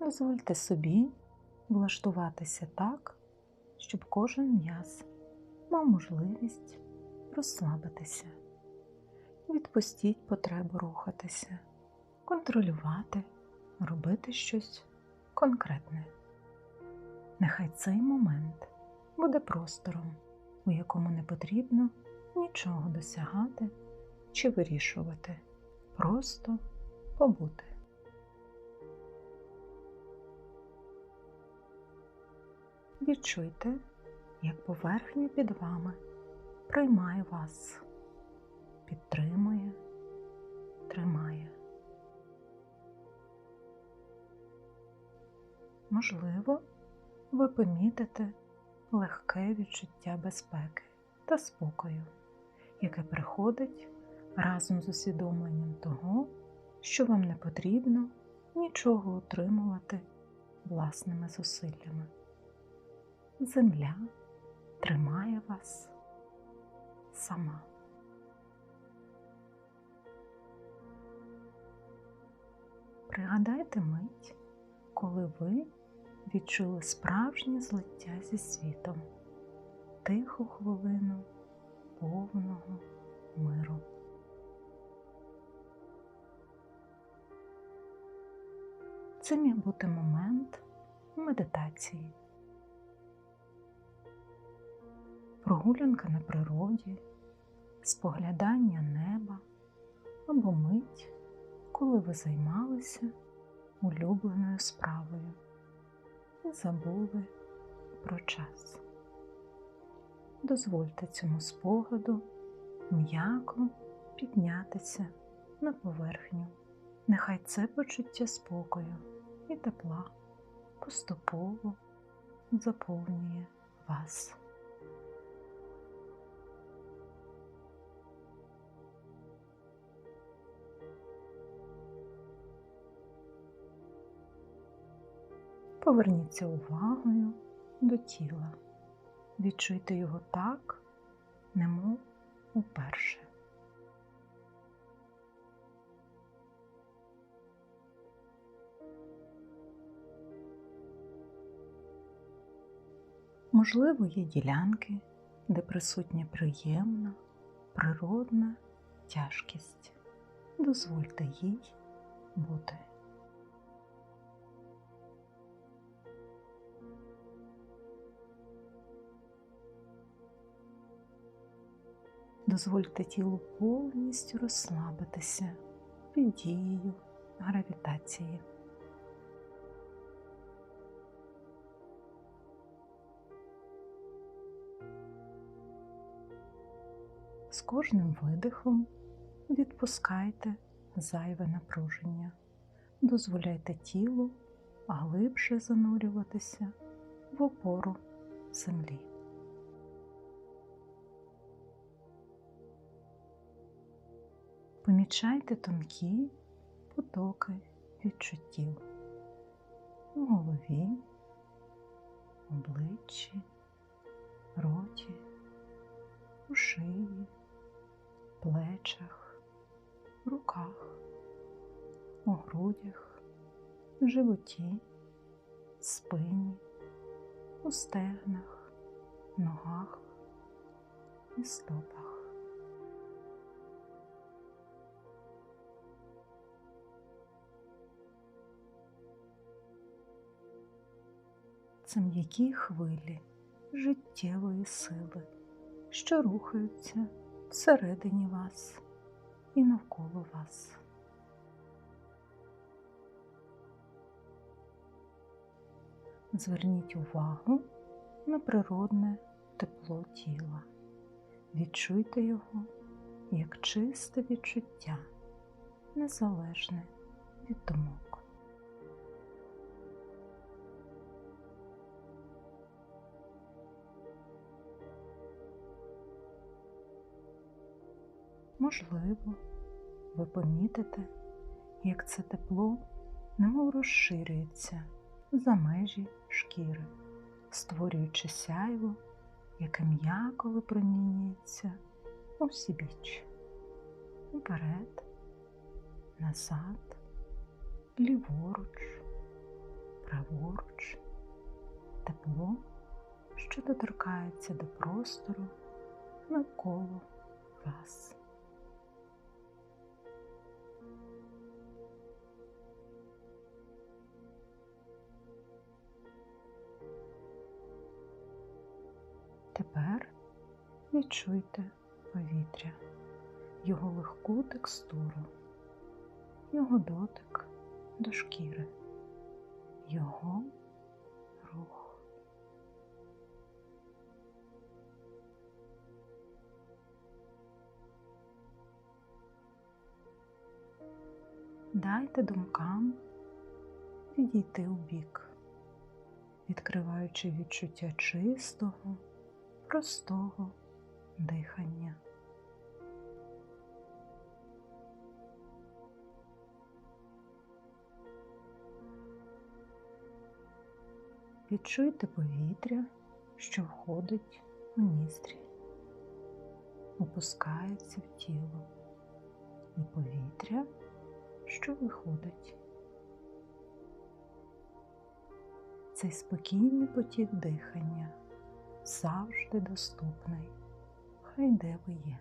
Дозвольте собі влаштуватися так, щоб кожен м'яз мав можливість розслабитися. Відпустіть потребу рухатися, контролювати, робити щось конкретне. Нехай цей момент буде простором, у якому не потрібно нічого досягати чи вирішувати, просто побути. Відчуйте, як поверхня під вами приймає вас, підтримує, тримає. Можливо, ви помітите легке відчуття безпеки та спокою, яке приходить разом з усвідомленням того, що вам не потрібно нічого утримувати власними зусиллями. Земля тримає вас сама. Пригадайте мить, коли ви відчули справжнє злиття зі світом, тиху хвилину повного миру. Це міг бути момент медитації, прогулянка на природі, споглядання неба або мить, коли ви займалися улюбленою справою і забули про час. Дозвольте цьому спогаду м'яко піднятися на поверхню. Нехай це почуття спокою і тепла поступово заповнює вас. Поверніться увагою до тіла. Відчуйте його так, немов уперше. Можливо, є ділянки, де присутня приємна, природна тяжкість. Дозвольте їй бути. Дозвольте тілу повністю розслабитися під дією гравітації. З кожним видихом відпускайте зайве напруження, дозволяйте тілу глибше занурюватися в опору землі. Помічайте тонкі потоки відчуттів у голові, обличчі, роті, у шиї, плечах, руках, у грудях, животі, спині, у стегнах, ногах і стопах. Це м'які хвилі життєвої сили, що рухаються всередині вас і навколо вас. Зверніть увагу на природне тепло тіла. Відчуйте його як чисте відчуття, незалежне від думок. Можливо, ви помітите, як це тепло немов розширюється за межі шкіри, створюючи сяйво, яке м'яко випромінюється у всі вперед, назад, ліворуч, праворуч, тепло, що доторкається до простору навколо вас. Відчуйте повітря, його легку текстуру, його дотик до шкіри, його рух. Дайте думкам відійти у бік, відкриваючи відчуття чистого, простого дихання. Відчуйте повітря, що входить у ніздрі, опускається в тіло і повітря, що виходить. Цей спокійний потік дихання завжди доступний, хай де ви є.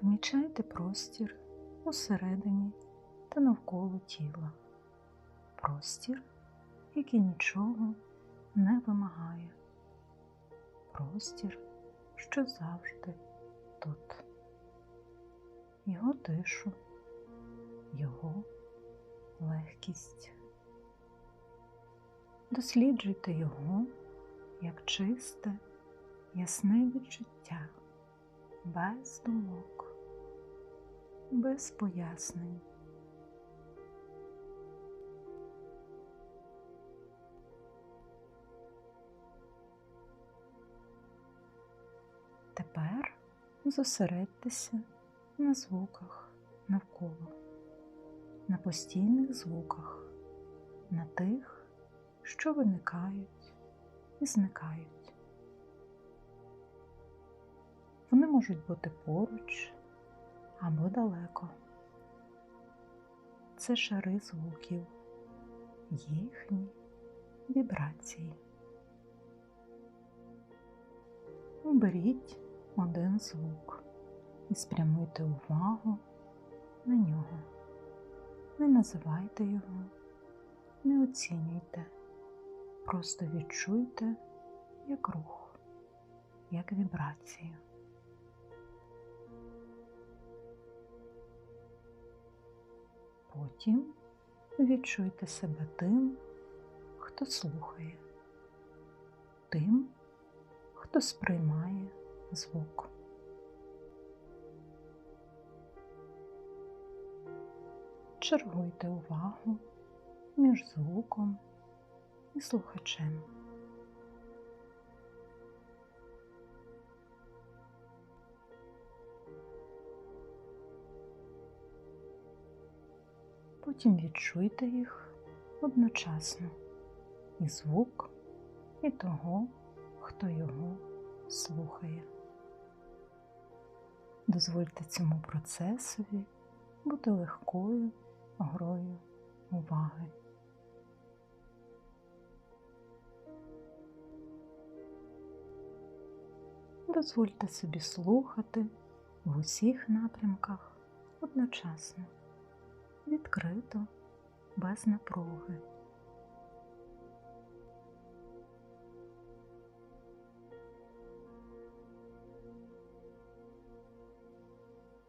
Помічайте простір усередині та навколо тіла. Простір, який нічого не вимагає. Простір, що завжди тут. Його тишу, його легкість. Досліджуйте його як чисте, ясне відчуття, без думок, без пояснень. Тепер зосередьтеся на звуках навколо, на постійних звуках, на тих, що виникають і зникають. Вони можуть бути поруч або далеко. Це шари звуків, їхні вібрації. Оберіть один звук і спрямуйте увагу на нього. Не називайте його, не оцінюйте, просто відчуйте як рух, як вібрацію. Потім відчуйте себе тим, хто слухає, тим, хто сприймає звук. Чергуйте увагу між звуком і слухачем. Потім відчуйте їх одночасно і звук, і того, хто його слухає. Дозвольте цьому процесові бути легкою грою уваги. Дозвольте собі слухати в усіх напрямках одночасно, відкрито, без напруги.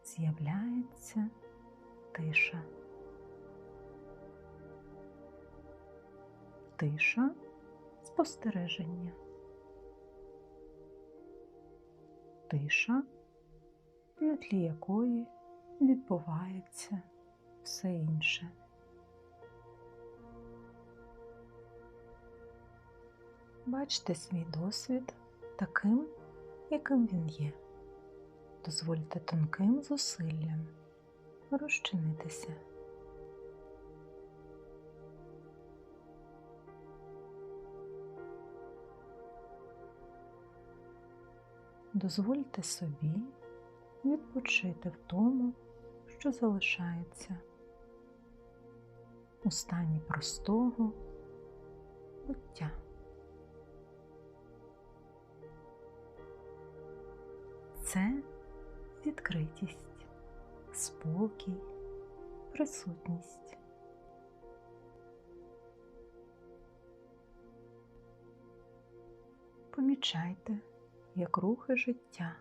З'являється тиша. Тиша спостереження. Тиша, на тлі якої відбувається все інше. Бачте свій досвід таким, яким він є. Дозвольте тонким зусиллям розчинитися. Дозвольте собі відпочити в тому, що залишається у стані простого буття. Це відкритість, спокій, присутність. Помічайте, як рухи життя,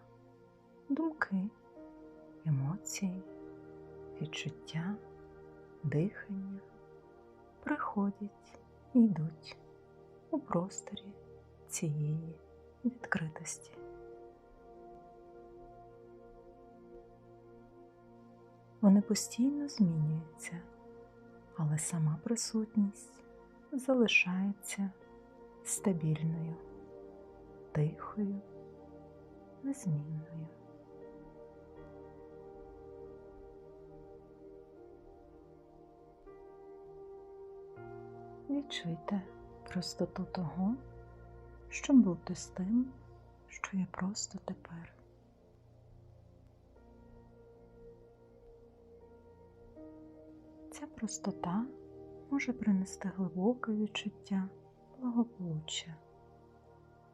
думки, емоції, відчуття, дихання приходять і йдуть у просторі цієї відкритості. Вони постійно змінюються, але сама присутність залишається стабільною, тихою, незмінною. Відчуйте простоту того, що бути з тим, що є просто тепер. Ця простота може принести глибоке відчуття благополуччя,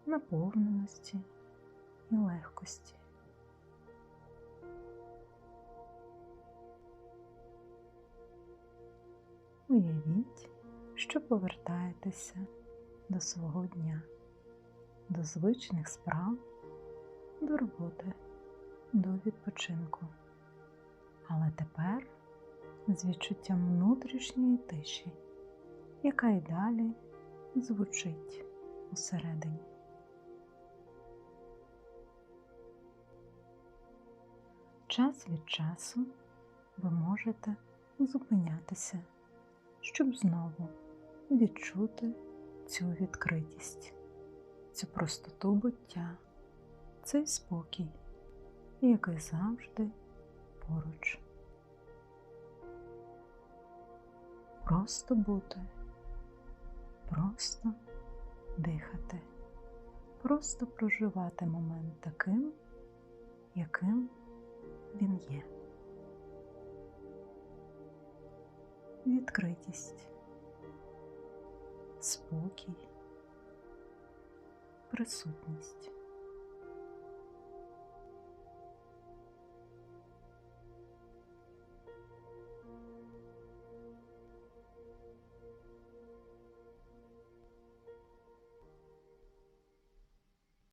наповненості і легкості. Уявіть, що повертаєтеся до свого дня, до звичних справ, до роботи, до відпочинку. Але тепер з відчуттям внутрішньої тиші, яка й далі звучить усередині. Час від часу ви можете зупинятися, щоб знову відчути цю відкритість, цю простоту буття, цей спокій, який завжди поруч. Просто бути, просто дихати, просто проживати момент таким, яким він є. Відкритість, спокій, присутність.